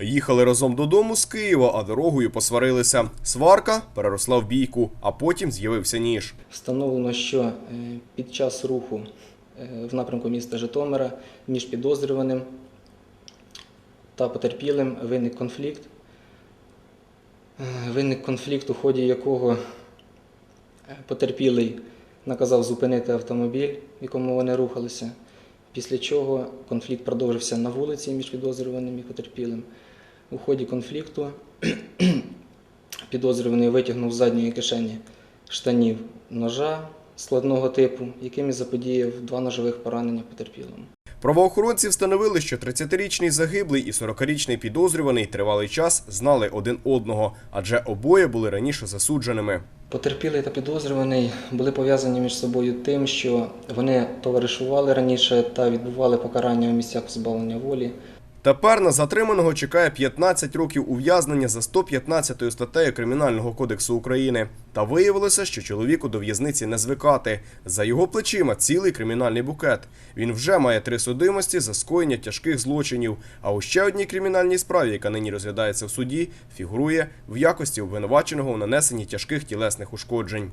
Їхали разом додому з Києва, а дорогою посварилися. Сварка переросла в бійку, а потім з'явився ніж. Встановлено, що е, під час руху е, в напрямку міста Житомира між підозрюваним та потерпілим виник конфлікт. Е, Виник конфлікт, у ході якого потерпілий наказав зупинити автомобіль, в якому вони рухалися, після чого конфлікт продовжився на вулиці між підозрюваним і потерпілим. У ході конфлікту підозрюваний витягнув з задньої кишені штанів ножа складного типу, яким і заподіяв два ножових поранення потерпілому. Правоохоронці встановили, що 30-річний загиблий і 40-річний підозрюваний тривалий час знали один одного, адже обоє були раніше засудженими. Потерпілий та підозрюваний були пов'язані між собою тим, що вони товаришували раніше та відбували покарання у місцях позбавлення волі. Тепер на затриманого чекає 15 років ув'язнення за 115 статтею Кримінального кодексу України. Та виявилося, що чоловіку до в'язниці не звикати. За його плечима цілий кримінальний букет. Він вже має три судимості за скоєння тяжких злочинів. А у ще одній кримінальній справі, яка нині розглядається в суді, фігурує в якості обвинуваченого у нанесенні тяжких тілесних ушкоджень.